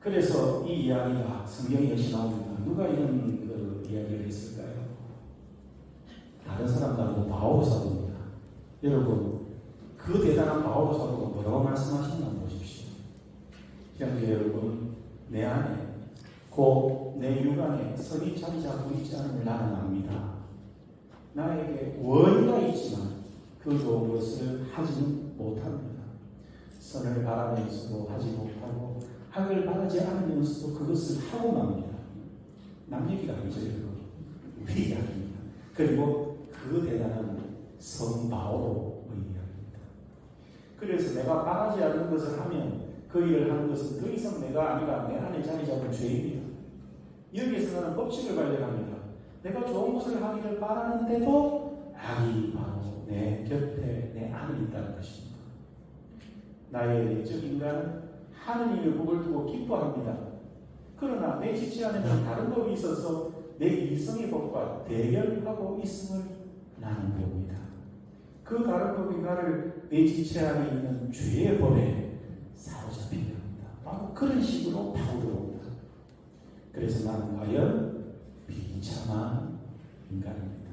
그래서 이 이야기가 성경에 역시 나옵니다. 누가 이런 그 이야기를 했을까요? 다른 사람들하고 바오로 사도입니다. 여러분, 그 대단한 바오로 사도가 뭐라고 말씀하셨나 보십시오. 형제 여러분, 내 안에, 곧 내 육안에 선이 자리 잡고 있지 않음을 나는 압니다. 나에게 원이가 있지만 그 좋은 것을 하지는 못합니다. 선을 바라면서도 하지 못하고 학을 바라지 않으면서도 그것을 하고 맙니다. 남 얘기가 아니죠, 여러분. 우리 이야기입니다. 그리고 그 대단한 성바오로의 이야기입니다. 그래서 내가 바라지 않는 것을 하면 그 일을 하는 것은 더 이상 내가 아니라 내 안에 자리 잡은 죄입니다. 여기에서 나는 법칙을 발견합니다. 내가 좋은 것을 하기를 바라는데도 악이 바로 내 곁에 내 안에 있다는 것입니다. 나의 내적 인간은 하느님의 복을 두고 기뻐합니다. 그러나 내 지체 안에는 다른 법이 있어서 내 이성의 법과 대결하고 있음을 나는 봅니다. 그 다른 법이 나를 내 지체 안에 있는 죄의 법에 사로잡히게 합니다. 바로 그런 식으로 파고들어옵니다. 그래서 나는 과연 비참한 인간입니다.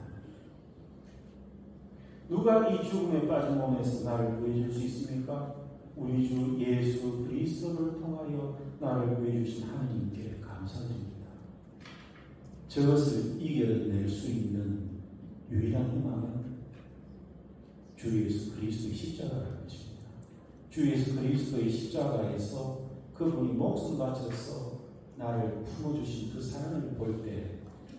누가 이 죽음에 빠진 몸에서 나를 구해줄 수 있습니까? 우리 주 예수 그리스도를 통하여 나를 구해주신 하나님께 감사드립니다. 저것을 이겨낼 수 있는 유일한 희망은 주 예수 그리스도의 십자가라는 것입니다. 주 예수 그리스도의 십자가에서 그분이 목숨 바쳐서 나를 품어주신 그 사랑을 볼 때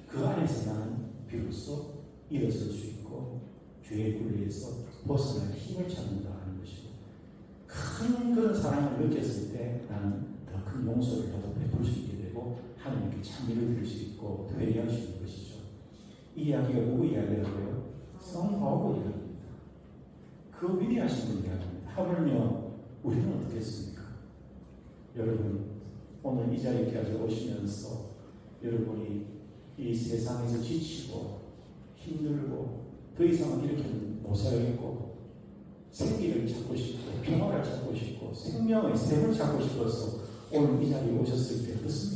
그 안에서 나는 비로소 일어설 수 있고 죄의 굴레에서 벗어날 힘을 찾는다 하는 것이고 큰 그런 사랑을 느꼈을 때 나는 더 큰 용서를 더더 베풀 수 있게 되고 하나님께 찬미를 드릴 수 있고 회개할 수 있는 것이죠. 이 이야기가 누구 이야기라고요? 성바오 이야기입니다. 그 위대하신 분 이야기입니다. 하물며 우리는 어떻겠습니까? 여러분 오늘 이 자리까지 오시면서 여러분이 이 세상에서 지치고 힘들고 더 이상은 이렇게는 못 살겠고 생기를 찾고 싶고 생명의 샘을 찾고 싶어서 오늘 이 자리에 오셨을 때 아니었습니다.